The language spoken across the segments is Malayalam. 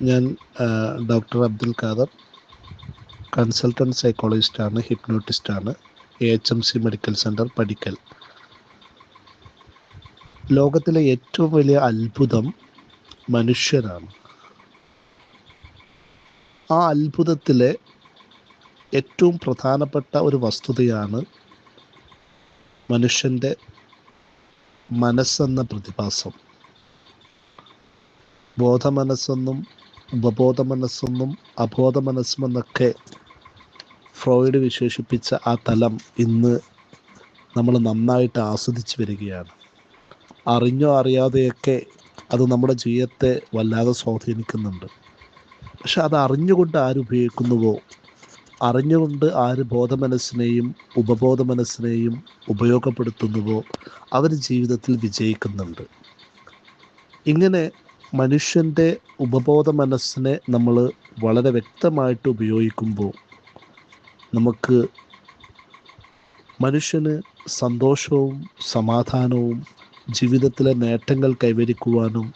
ഞാൻ ഡോക്ടർ അബ്ദുൽ ഖാദർ കൺസൾട്ടന്റ് സൈക്കോളജിസ്റ്റാണ് ഹിപ്നോട്ടിസ്റ്റാണ് A H M C medical centre പഠിക്കൽ. ലോകത്തിലെ ഏറ്റവും വലിയ അത്ഭുതം മനുഷ്യരാണ്. ആ അത്ഭുതത്തിലെ ഏറ്റവും പ്രധാനപ്പെട്ട ഒരു വസ്തുതയാണ് മനുഷ്യന്റെ മനസ്സെന്ന പ്രതിഭാസം. ബോധമനസ്സെന്നും ഉപബോധ മനസ്സെന്നും അബോധ മനസ്സുമെന്നൊക്കെ ഫ്രോയിഡ് വിശേഷിപ്പിച്ച ആ തലം ഇന്ന് നമ്മൾ നന്നായിട്ട് ആസ്വദിച്ച് വരികയാണ്. അറിഞ്ഞോ അറിയാതെയൊക്കെ അത് നമ്മുടെ ജീവിതത്തെ വല്ലാതെ സ്വാധീനിക്കുന്നുണ്ട്. പക്ഷെ അത് അറിഞ്ഞുകൊണ്ട് ആരുപയോഗിക്കുന്നുവോ അറിഞ്ഞുകൊണ്ട് ആര് ബോധമനസ്സിനെയും ഉപബോധ മനസ്സിനെയും ഉപയോഗപ്പെടുത്തുന്നുവോ? അവർ ജീവിതത്തിൽ വിജയിക്കുന്നുണ്ട്. ഇങ്ങനെ മനുഷ്യന്റെ ഉപബോധ മനസ്സിനെ നമ്മൾ വളരെ വ്യക്തമായിട്ട് ഉപയോഗിക്കുമ്പോൾ നമുക്ക് മനുഷ്യന് സന്തോഷവും സമാധാനവും ജീവിതത്തിലെ നേട്ടങ്ങൾ കൈവരിക്കുവാനും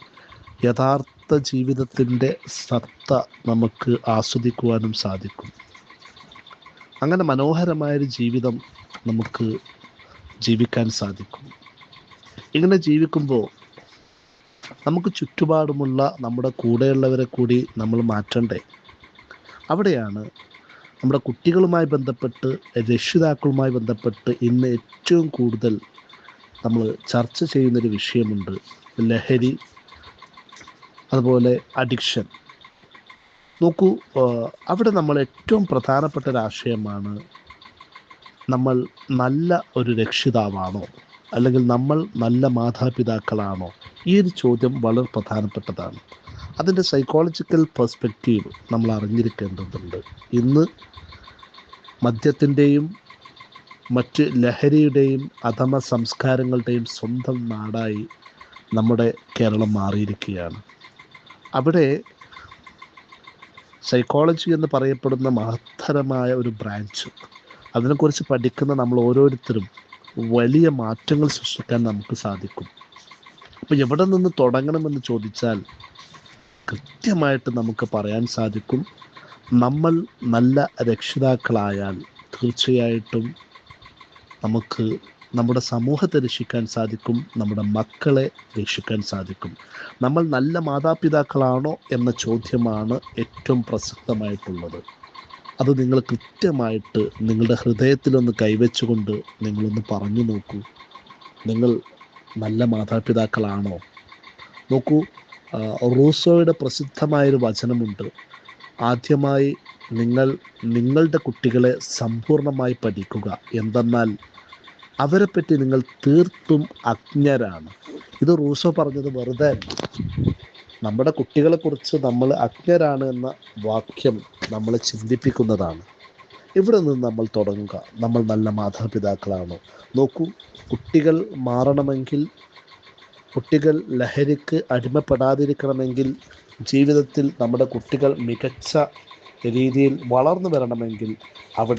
യഥാർത്ഥ ജീവിതത്തിന്റെ സത്ത നമുക്ക് ആസ്വദിക്കുവാനും സാധിക്കും. അങ്ങനെ മനോഹരമായൊരു ജീവിതം നമുക്ക് ജീവിക്കാൻ സാധിക്കും. ഇങ്ങനെ ജീവിക്കുമ്പോൾ നമുക്ക് ചുറ്റുപാടുമുള്ള നമ്മുടെ കൂടെയുള്ളവരെ കൂടി നമ്മൾ മാറ്റണ്ടേ? അവിടെയാണ് നമ്മുടെ കുട്ടികളുമായി ബന്ധപ്പെട്ട് രക്ഷിതാക്കളുമായി ബന്ധപ്പെട്ട് ഇന്ന് ഏറ്റവും കൂടുതൽ നമ്മൾ ചർച്ച ചെയ്യുന്നൊരു വിഷയമുണ്ട്. ലഹരി അതുപോലെ അഡിക്ഷൻ. നോക്കൂ അവിടെ നമ്മൾ ഏറ്റവും പ്രധാനപ്പെട്ട ഒരു ആശയമാണ് നമ്മൾ നല്ല ഒരു രക്ഷിതാവാണോ? അല്ലെങ്കിൽ നമ്മൾ നല്ല മാതാപിതാക്കളാണോ? ഈ ഒരു ചോദ്യം വളരെ പ്രധാനപ്പെട്ടതാണ്. അതിന്റെ സൈക്കോളജിക്കൽ പെർസ്പെക്റ്റീവ് നമ്മൾ അറിഞ്ഞിരിക്കേണ്ടതുണ്ട്. ഇന്ന് മദ്യത്തിന്റെയും മറ്റ് ലഹരിയുടെയും അധമ സംസ്കാരങ്ങളുടെയും സ്വന്തം നാടായി നമ്മുടെ കേരളം മാറിയിരിക്കുകയാണ്. അവിടെ സൈക്കോളജി എന്ന് പറയപ്പെടുന്ന മഹത്തരമായ ഒരു ബ്രാഞ്ച് അതിനെക്കുറിച്ച് പഠിക്കുന്ന നമ്മൾ ഓരോരുത്തരും വലിയ മാറ്റങ്ങൾ സൃഷ്ടിക്കാൻ നമുക്ക് സാധിക്കും. അപ്പോൾ എവിടെ നിന്ന് തുടങ്ങണമെന്ന് ചോദിച്ചാൽ കൃത്യമായിട്ട് നമുക്ക് പറയാൻ സാധിക്കും നമ്മൾ നല്ല രക്ഷിതാക്കളായാൽ തീർച്ചയായിട്ടും നമുക്ക് നമ്മുടെ സമൂഹത്തെ രക്ഷിക്കാൻ സാധിക്കും നമ്മുടെ മക്കളെ രക്ഷിക്കാൻ സാധിക്കും. നമ്മൾ നല്ല മാതാപിതാക്കളാണോ എന്ന ചോദ്യമാണ് ഏറ്റവും പ്രസക്തമായിട്ടുള്ളത്. അത് നിങ്ങൾ കൃത്യമായിട്ട് നിങ്ങളുടെ ഹൃദയത്തിലൊന്ന് കൈവച്ചുകൊണ്ട് നിങ്ങളൊന്ന് പറഞ്ഞു നോക്കൂ. നിങ്ങൾ നല്ല മാതാപിതാക്കളാണോ? നോക്കൂ റൂസോയുടെ പ്രസിദ്ധമായൊരു വചനമുണ്ട്. ആദ്യമായി നിങ്ങൾ നിങ്ങളുടെ കുട്ടികളെ സമ്പൂർണമായി പഠിക്കുക. എന്തെന്നാൽ അവരെ അവരെപ്പറ്റി നിങ്ങൾ തീർത്തും അജ്ഞരാണ്. ഇത് റൂസോ പറഞ്ഞത് വെറുതെ നമ്മുടെ കുട്ടികളെക്കുറിച്ച് നമ്മൾ അജ്ഞരാണ് എന്ന വാക്യം നമ്മളെ ചിന്തിപ്പിക്കുന്നതാണ്. ഇവിടെ നിന്ന് നമ്മൾ തുടങ്ങുക. നമ്മൾ നല്ല മാതാപിതാക്കളാണോ? നോക്കൂ കുട്ടികൾ മാറണമെങ്കിൽ കുട്ടികൾ ലഹരിക്ക് അടിമപ്പെടാതിരിക്കണമെങ്കിൽ ജീവിതത്തിൽ നമ്മുടെ കുട്ടികൾ മികച്ച രീതിയിൽ വളർന്നു വരണമെങ്കിൽ അവിടെ